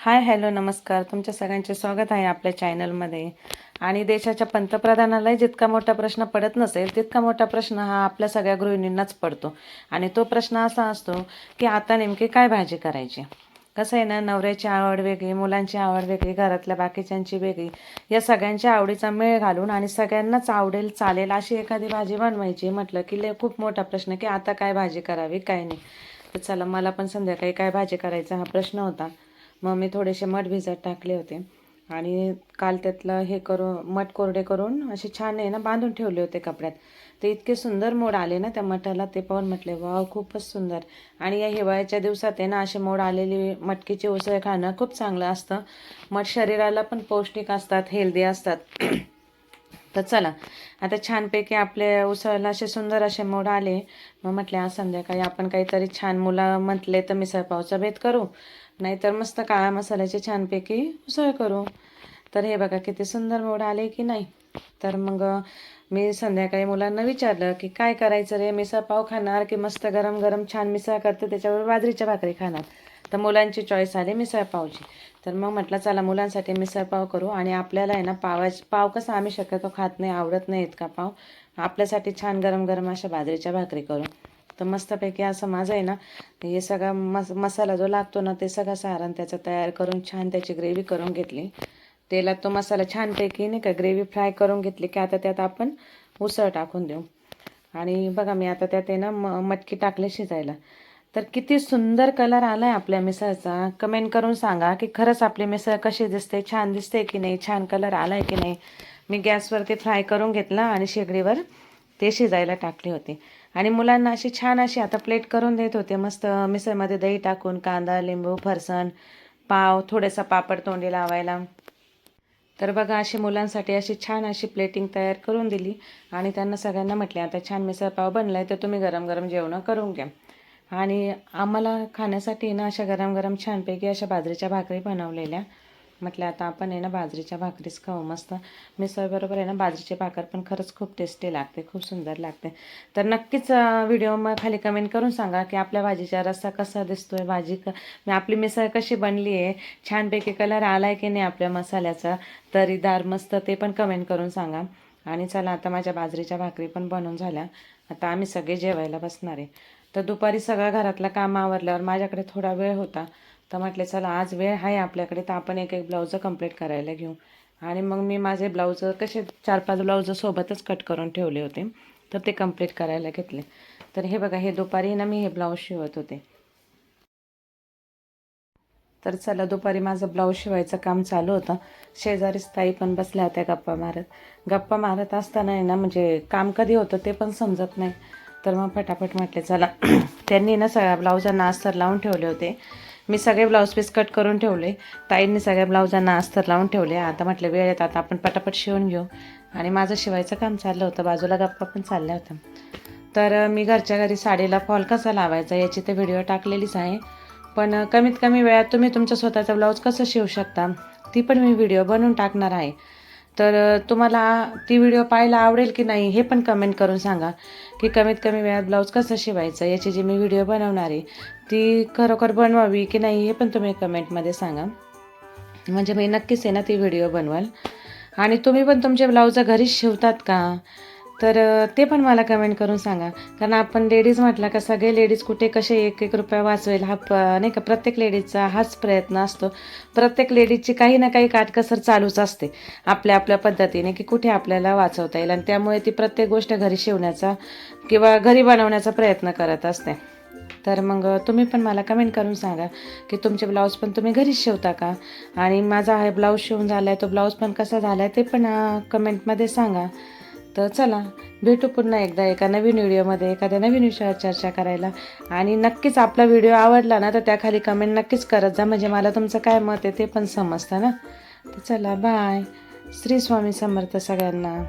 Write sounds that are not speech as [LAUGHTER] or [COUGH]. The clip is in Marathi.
हाय हॅलो नमस्कार. तुमच्या सगळ्यांचे स्वागत आहे आपल्या चॅनलमध्ये. आणि देशाच्या पंतप्रधानालाही जितका मोठा प्रश्न पडत नसेल तितका मोठा प्रश्न हा आपल्या सगळ्या गृहिणींनाच पडतो. आणि तो प्रश्न असा असतो की आता नेमकी काय भाजी करायची? कसं आहे ना नवऱ्याची आवड वेगळी मुलांची आवड वेगळी घरातल्या बाकीच्यांची वेगळी या सगळ्यांच्या आवडीचा मेळ घालून आणि सगळ्यांनाच आवडेल चालेल अशी एखादी भाजी बनवायची म्हटलं की लय खूप मोठा प्रश्न की आता काय भाजी करावी काय नाही. तर चला मला पण संध्याकाळी काय भाजी करायचा हा प्रश्न होता. मग मी थोडेसे मठ भिजत टाकले होते. आणि काल त्यातलं हे करून मठ कोरडे करून असे छान आहे ना बांधून ठेवले होते कपड्यात. तर इतके सुंदर मोड आले ना त्या मठाला ते पाहून म्हटले वाव खूपच सुंदर. आणि या हिवाळ्याच्या दिवसात आहे ना असे मोड आलेली मटकीचे उसळ खाणं खूप चांगलं असतं. मठ शरीराला पण पौष्टिक असतात हेल्दी असतात. [CLEARS THROAT] तर चला आता छानपैकी आपले उसळला असे सुंदर असे मोड आले. मग म्हटले आज संध्याकाळी आपण काहीतरी छान मुलं म्हटले तर मिसळपावचा भेद करू. नाहीतर मस्त काळ्या मसाल्याचे छानपैकी उसळ करू. तर हे बघा किती सुंदर मोड आले की नाही. तर मग मी संध्याकाळी मुलांना विचारलं की काय करायचं रे? मिसळ पाव खाणार की मस्त गरम गरम छान मिसळ करते त्याच्यावर बाजरीच्या भाकरी खाणार? तर मुलांची चॉईस आली मिसळपावची तर मग म्हटलं चला मुलांसाठी मिसळपाव करू आणि आपल्याला आहे ना पावाच पाव कसा आम्ही शक्यतो खात नाही आवडत नाही इतका पाव. आपल्यासाठी छान गरम गरम अशा बाजरीच्या भाकरी करू. तर मस्तपैकी असं माझं आहे ना हे सगळा मस मसाला जो लागतो ना ते सगळं सारण त्याचा तयार करून छान त्याची ग्रेव्ही करून घेतली. तेलात तो मसाला छानपैकी नाही का ग्रेव्ही फ्राय करून घेतली की आता त्यात आपण उसळ टाकून देऊ. आणि बघा मी आता त्यात आहे ना म मटकी टाकले शिजायला. तर किती सुंदर कलर आला आहे आपल्या मिसळचा. कमेंट करून सांगा की खरंच आपली मिसळ कशी दिसते छान दिसते की नाही छान कलर आला आहे की नाही. मी गॅसवरती फ्राय करून घेतला आणि शेगडीवर ते शिजायला टाकले होते. आणि मुलांना अशी छान अशी आता प्लेट करून देत होते. मस्त मिसळमध्ये दही टाकून कांदा लिंबू फरसण पाव थोडंसं पापड तोंडी लावायला. तर बघा अशी मुलांसाठी अशी छान अशी प्लेटिंग तयार करून दिली. आणि त्यांना सगळ्यांना म्हटले आता छान मिसळ पाव बनला आहे तर तुम्ही गरम गरम जेवणं करून घ्या. आणि आम्हाला खाण्यासाठी ना अशा गरम गरम छानपैकी अशा बाजरीच्या भाकरी बनवलेल्या. म्हटलं आता आपण आहे ना बाजरीच्या भाकरीच खाऊ मस्त. मिसळबरोबर आहे ना बाजरीची भाकर पण खरंच खूप टेस्टी लागते खूप सुंदर लागते. तर नक्कीच व्हिडिओ मग खाली कमेंट करून सांगा की आपल्या भाजीचा रस्सा कसा दिसतोय भाजी क आपली मिसळ कशी बनली आहे छानपैकी कलर आला आहे की नाही आपल्या मसाल्याचा तरीदार मस्त ते पण कमेंट करून सांगा. आणि चला आता माझ्या बाजरीच्या भाकरी पण बनवून झाल्या. आता आम्ही सगळे जेवायला बसणार आहे. तर दुपारी सगळं घरातलं काम आवरल्यावर माझ्याकडे थोडा वेळ होता. तर म्हटले चला आज वेळ आहे आपल्याकडे तर आपण एक एक ब्लाऊज कंप्लीट करायला घेऊ. आणि मग मी माझे ब्लाऊज कसे चार पाच ब्लाऊज सोबतच कट करून ठेवले होते तर ते कंप्लीट करायला घेतले. तर हे बघा हे दुपारी ना मी हे ब्लाऊज शिवत होते. तर चला दुपारी माझं ब्लाऊज शिवायचं काम चालू होतं. शेजारीच ताई पण बसल्या होत्या गप्पा मारत. गप्पा मारत असताना आहे ना म्हणजे काम कधी होतं ते पण समजत नाही. तर मग फटाफट म्हटले चला [CLEARS THROAT] त्यांनी ना सगळ्या ब्लाऊजांना अस्तर लावून ठेवले होते. मी सगळे ब्लाऊज पीस कट करून ठेवले. ताईंनी सगळ्या ब्लाऊजांना अस्तर लावून ठेवले. आता म्हटलं वेळ येत आता आपण पटापट शिवून घेऊ. आणि माझं शिवायचं काम चाललं होतं. बाजूला गप्पा पण चालल्या होत्या. तर मी घरच्या घरी साडीला फॉल कसा लावायचा याची तर व्हिडिओ टाकलेलीच आहे. पण कमीत कमी वेळात तुम्ही तुमचं स्वतःचा ब्लाऊज कसं शिवू शकता ती पण मी व्हिडिओ बनवून टाकणार आहे. तर तुम्हाला ती व्हिडिओ पाहायला आवडेल की नाही हे पण कमेंट करून सांगा की कमीत कमी वेळात ब्लाऊज कसं शिवायचं याची जी मी व्हिडिओ बनवणार आहे ती खरोखर बनवावी की नाही हे पण तुम्ही कमेंटमध्ये सांगा. म्हणजे मी नक्कीच आहे ना ती व्हिडिओ बनवाल. आणि तुम्ही पण तुमचे ब्लाऊज घरीच शिवतात का? तर ते पण मला कमेंट करून सांगा. कारण आपण लेडीज म्हटलं का सगळे लेडीज कुठे कसे एक एक रुपया वाचवेल हा प नाही का प्रत्येक लेडीजचा हाच प्रयत्न असतो. प्रत्येक लेडीजची काही ना काही काटकसर चालूच असते आपल्या आपल्या पद्धतीने की कुठे आपल्याला वाचवता येईल. आणि त्यामुळे ती प्रत्येक गोष्ट घरी शिवण्याचा किंवा घरी बनवण्याचा प्रयत्न करत असते. तर मग तुम्ही पण मला कमेंट करून सांगा की तुमचे ब्लाऊज पण तुम्ही घरीच शिवता का? आणि माझा हा ब्लाऊज शिवून झाला आहे तो ब्लाऊज पण कसा झाला आहे ते पण कमेंटमध्ये सांगा. तर चला भेटू पुन्हा एकदा एका नवीन व्हिडिओमध्ये एखाद्या नवीन विषयावर चर्चा करायला. आणि नक्कीच आपला व्हिडिओ आवडला ना तर त्याखाली कमेंट नक्कीच करत जा. म्हणजे मला तुमचं काय मत आहे ते पण समजतं ना. तर चला बाय श्री स्वामी समर्थ सगळ्यांना.